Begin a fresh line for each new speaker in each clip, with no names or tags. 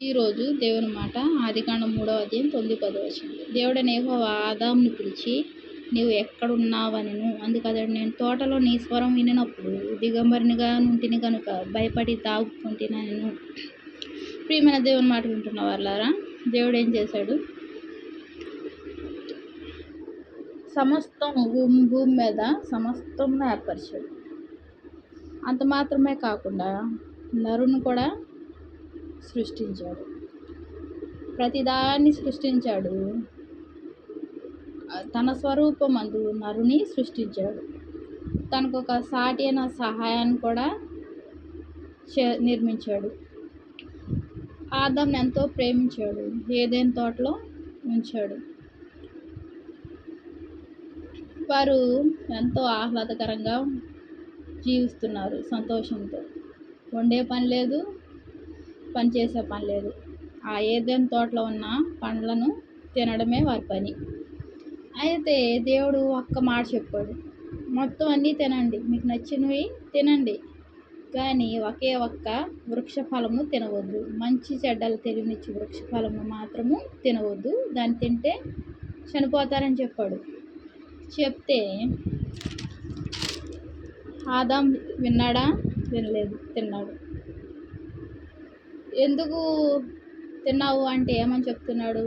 ఈరోజు దేవుని మాట ఆదికాండం మూడో అధ్యాయం తొమ్మిది పదో వచ్చింది దేవుడు నేహో ఆదాంను పిలిచి నీవు ఎక్కడున్నావనెను? అందుకతడు నేను తోటలో నీ స్వరం వినినప్పుడు దిగంబరినిగా నుంటిని కనుక భయపడి తాగుకుంటున్నాను ప్రియమైన దేవుని మాట వింటున్న వాళ్ళారా దేవుడు ఏం చేశాడు? సమస్తం భూమి భూమి మీద సమస్తం ఏర్పరిచాడు. అంత మాత్రమే కాకుండా నరుని కూడా సృష్టించాడు. ప్రతిదాన్ని సృష్టించాడు. తన స్వరూపమందు నరుని సృష్టించాడు. తనకు ఒక సాటి అయిన సహాయాన్ని కూడా చే నిర్మించాడు. ఆదాంని ఎంతో ప్రేమించాడు. ఏదైనా తోటలో ఉంచాడు. వారు ఎంతో ఆహ్లాదకరంగా జీవిస్తున్నారు సంతోషంతో. వండే పని లేదు పని చేసే పని లేదు. ఆ ఏదైనా తోటలో ఉన్న పండ్లను తినడమే వారి పని. అయితే దేవుడు ఒక్క మాట చెప్పాడు. మొత్తం అన్నీ తినండి. మీకు నచ్చినవి తినండి. కానీ ఒకే ఒక్క వృక్ష ఫలము తినవద్దు. మంచి చెడ్డలు తెలియనిచ్చి వృక్ష ఫలము మాత్రము తినవద్దు. దాన్ని తింటే చనిపోతారని చెప్పాడు. చెప్తే ఆదాం విన్నాడా? వినలేదు. తిన్నాడు. ఎందుకు తిన్నావు అంటే ఏమని చెప్తున్నాడు?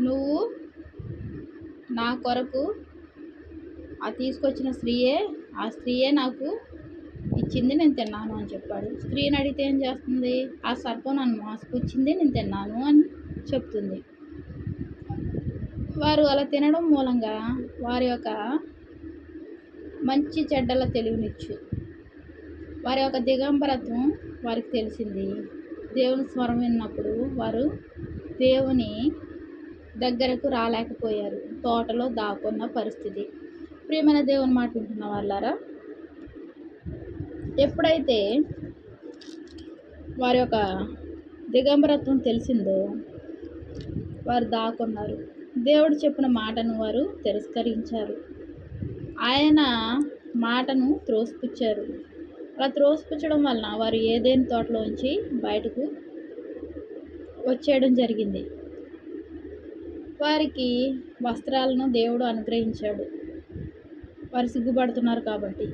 నువ్వు నా కొరకు ఆ తీసుకొచ్చిన స్త్రీయే ఆ స్త్రీయే నాకు ఇచ్చింది నేను తిన్నాను అని చెప్పాడు. స్త్రీని అడిగితే ఏం చేస్తుంది? ఆ సర్పం నన్ను మోసపుచ్చింది నేను తిన్నాను అని చెప్తుంది. వారు అలా తినడం మూలంగా వారి యొక్క మంచి చెడ్డల తెలివినిచ్చు. వారి యొక్క దిగంబరత్వం వారికి తెలిసింది. దేవుని స్వరం విన్నప్పుడు వారు దేవుని దగ్గరకు రాలేకపోయారు. తోటలో దాక్కున్న పరిస్థితి. ప్రియమైన దేవుని మాట వింటున్న వాళ్ళారా? ఎప్పుడైతే వారి యొక్క దిగంబరత్వం తెలిసిందో వారు దాక్కున్నారు. దేవుడు చెప్పిన మాటను వారు తిరస్కరించారు. ఆయన మాటను త్రోసిపుచ్చారు. అలా త్రోసిపుచ్చడం వలన వారు ఏదైనా తోటలోంచి బయటకు వచ్చేయడం జరిగింది. వారికి వస్త్రాలను దేవుడు అనుగ్రహించాడు. వారు సిగ్గుపడుతున్నారు కాబట్టి.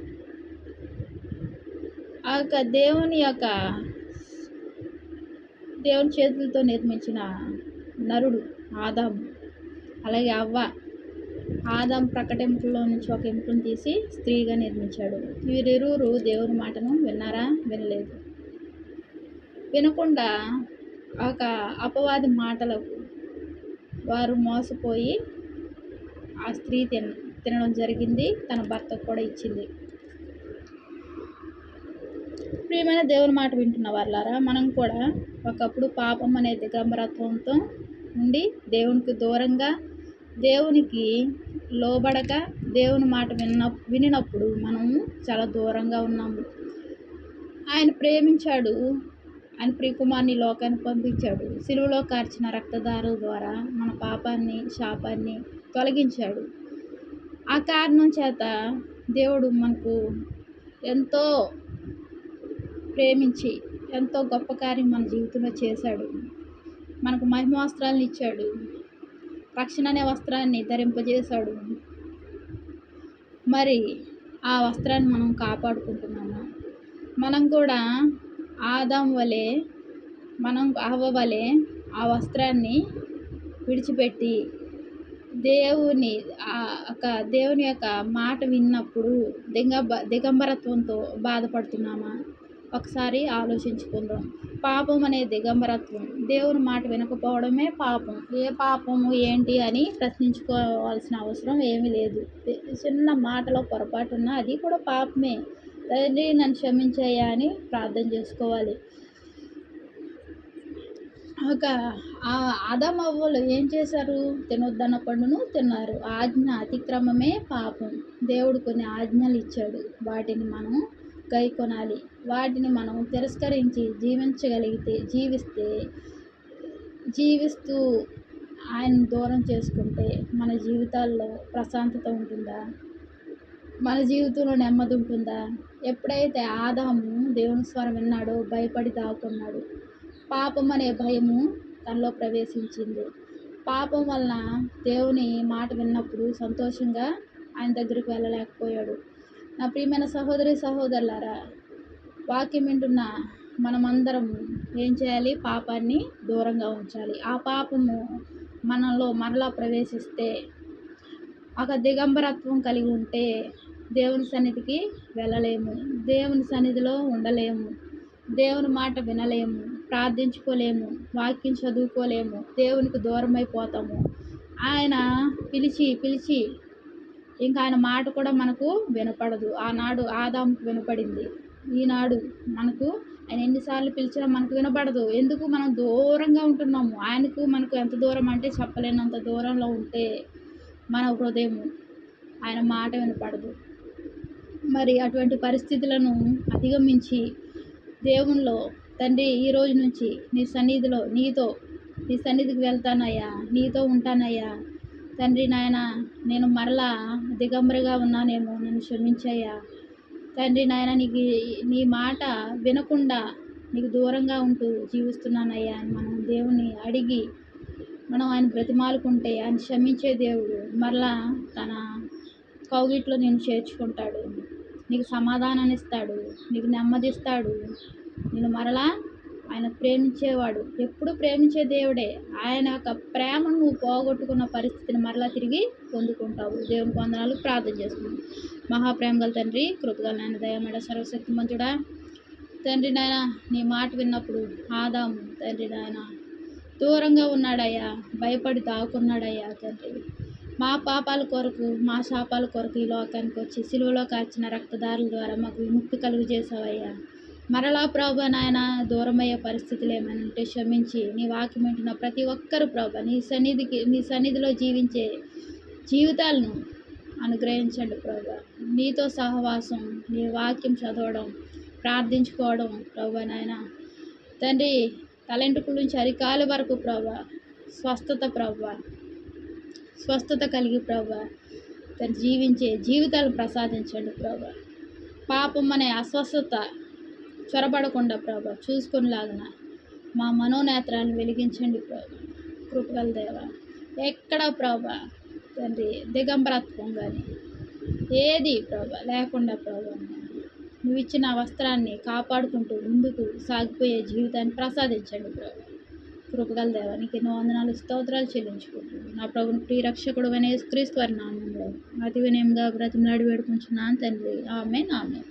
ఆ యొక్క దేవుని యొక్క దేవుని చేతులతో నిర్మించిన నరుడు ఆదాము అలాగే అవ్వ ఆదాం ప్రకటింపులో నుంచి ఒక ఎముకను తీసి స్త్రీగా నిర్మించాడు. వీరిరువురు దేవుని మాటను విన్నారా? వినలేదు. వినకుండా ఒక అపవాది మాటలకు వారు మోసపోయి ఆ స్త్రీ తిన తినడం జరిగింది తన భర్తకు కూడా ఇచ్చింది. ప్రియమైన దేవుని మాట వింటున్న వాళ్ళారా మనం కూడా ఒకప్పుడు పాపం అనే దిగంబరత్వంతో ఉండి దేవునికి దూరంగా దేవునికి లోబడక దేవుని మాట విన్న వినినప్పుడు మనము చాలా దూరంగా ఉన్నాము. ఆయన ప్రేమించాడు. ఆయన ప్రియకుమార్ని లోకానికి పంపించాడు. సిలువలో కార్చిన రక్తదారుల ద్వారా మన పాపాన్ని శాపాన్ని తొలగించాడు. ఆ కారణం చేత దేవుడు మనకు ఎంతో ప్రేమించి ఎంతో గొప్ప కార్యం మన జీవితంలో చేశాడు. మనకు మహిమ వస్త్రాలను ఇచ్చాడు. రక్షణ అనే వస్త్రాన్ని ధరింపజేశాడు. మరి ఆ వస్త్రాన్ని మనం కాపాడుకుంటున్నాము? మనం కూడా ఆదాం వలె మనం అవ్వ వలె ఆ వస్త్రాన్ని విడిచిపెట్టి దేవుని ఆ యొక్క దేవుని యొక్క మాట విన్నప్పుడు దిగంబ దిగంబరత్వంతో బాధపడుతున్నామా? ఒకసారి ఆలోచించుకుందాం. పాపం అనే దిగంబరత్వం. దేవుని మాట వినకపోవడమే పాపం. ఏ పాపము ఏంటి అని ప్రశ్నించుకోవాల్సిన అవసరం ఏమీ లేదు. చిన్న మాటలో పొరపాటు ఉన్నా అది కూడా పాపమే. తండ్రి నన్ను క్షమించాయా అని ప్రార్థన చేసుకోవాలి. ఒక ఆదాం ఏం చేశారు? తినొద్దన్న పండును తిన్నారు. ఆజ్ఞ అతిక్రమమే పాపం. దేవుడు కొన్ని ఆజ్ఞలు ఇచ్చాడు. వాటిని మనం గై కొనాలి. వాటిని మనం తిరస్కరించి జీవించగలిగితే జీవిస్తే జీవిస్తూ ఆయన దూరం చేసుకుంటే మన జీవితాల్లో ప్రశాంతత ఉంటుందా? మన జీవితంలో నెమ్మది ఉంటుందా? ఎప్పుడైతే ఆదాము దేవుని స్వరం విన్నాడో భయపడి దాక్కున్నాడు. పాపం అనే భయము తనలో ప్రవేశించింది. పాపం వలన దేవుని మాట విన్నప్పుడు సంతోషంగా ఆయన దగ్గరికి వెళ్ళలేకపోయాడు. నా ప్రియమైన సహోదరి సహోదరులారా వాక్యం వింటున్న మనమందరం ఏం చేయాలి? పాపాన్ని దూరంగా ఉంచాలి. ఆ పాపము మనలో మరలా ప్రవేశిస్తే ఒక దిగంబరత్వం కలిగి ఉంటే దేవుని సన్నిధికి వెళ్ళలేము. దేవుని సన్నిధిలో ఉండలేము. దేవుని మాట వినలేము. ప్రార్థించుకోలేము. వాక్యం చదువుకోలేము. దేవునికి దూరం అయిపోతాము ఆయన పిలిచి పిలిచి ఇంకా ఆయన మాట కూడా మనకు వినపడదు. ఆనాడు ఆదాముకు వినపడింది. ఈనాడు మనకు ఆయన ఎన్నిసార్లు పిలిచినా మనకు వినపడదు. ఎందుకు? మనం దూరంగా ఉంటున్నాము. ఆయనకు మనకు ఎంత దూరం అంటే చెప్పలేనంత దూరంలో ఉంటే మన హృదయం ఆయన మాట వినపడదు. మరి అటువంటి పరిస్థితులను అధిగమించి దేవునిలో తండ్రి ఈ రోజు నుంచి నీ సన్నిధిలో నీతో నీ సన్నిధికి వెళ్తానయ్యా నీతో ఉంటానయ్యా తండ్రి నాయన నేను మరలా దిగంబరిగా ఉన్నానేమో నన్ను క్షమించయ్యా. తండ్రి నాయన నీకు నీ మాట వినకుండా నీకు దూరంగా ఉంటూ జీవిస్తున్నానయ్యా అని మనం దేవుని అడిగి మనం ఆయన బ్రతిమాలుకుంటే ఆయన క్షమించే దేవుడు మరలా తన కౌగిట్లో నేను చేర్చుకుంటాడు. నీకు సమాధానాన్ని ఇస్తాడు నీకు నెమ్మదిస్తాడు. నేను మరలా ఆయన ప్రేమించేవాడు. ఎప్పుడు ప్రేమించే దేవుడే. ఆయన యొక్క ప్రేమను నువ్వు పోగొట్టుకున్న పరిస్థితిని మరలా తిరిగి పొందుకుంటావు. దేవుని పొందనాలు ప్రార్థన చేసుకున్నాం మహాప్రేమ గల తండ్రి కృపగల నాయన దయమేడ సర్వశక్తిమంతుడా తండ్రి నాయన నీ మాట విన్నప్పుడు ఆదాము తండ్రి నాయన దూరంగా ఉన్నాడయ్యా. భయపడి దాక్కున్నాడయ్యా తండ్రి. మా పాపాల కొరకు మా శాపాల కొరకు ఈ లోకానికి వచ్చి సిలువలో కాచిన రక్తదారుల ద్వారా మాకు విముక్తి కలుగు చేసావయ్యా మరలా ప్రభు నాయన దూరమయ్యే పరిస్థితులు ఏమైనా ఉంటే క్షమించి నీ వాక్యం వింటున్న ప్రతి ఒక్కరు ప్రభా నీ సన్నిధికి నీ సన్నిధిలో జీవించే జీవితాలను అనుగ్రహించండి ప్రభా. నీతో సహవాసం నీ వాక్యం చదవడం ప్రార్థించుకోవడం ప్రభా నాయన తండ్రి తలెంటుకుల నుంచి అరికాల వరకు ప్రభా స్వస్థత ప్రభా స్వస్థత కలిగి ప్రభా తను జీవించే జీవితాలు ప్రసాదించండి ప్రభా. పాపం అనే అస్వస్థత చొరబడకుండా చూసుకుని లాగిన మా మనోనేత్రాలను వెలిగించండి ప్రభా కృపగల దేవ. ఎక్కడ ప్రభా తండ్రి దిగంబరత్వం కానీ ఏది ప్రభా లేకుండా ప్రభా నువ్వు ఇచ్చిన వస్త్రాన్ని కాపాడుకుంటూ ముందుకు సాగిపోయే జీవితాన్ని ప్రసాదించండి ప్రభు. కృపగల దేవానికి ఎన్నో వందనాలు స్తోత్రాలు చెల్లించుకుంటున్నాను నా ప్రభుని ప్రియరక్షకుడు అనే క్రీస్తు వారి నామంలో అతి వినయంగా బ్రతిమలాడి వేడుకుంటున్నాను తండ్రి. ఆమె నామే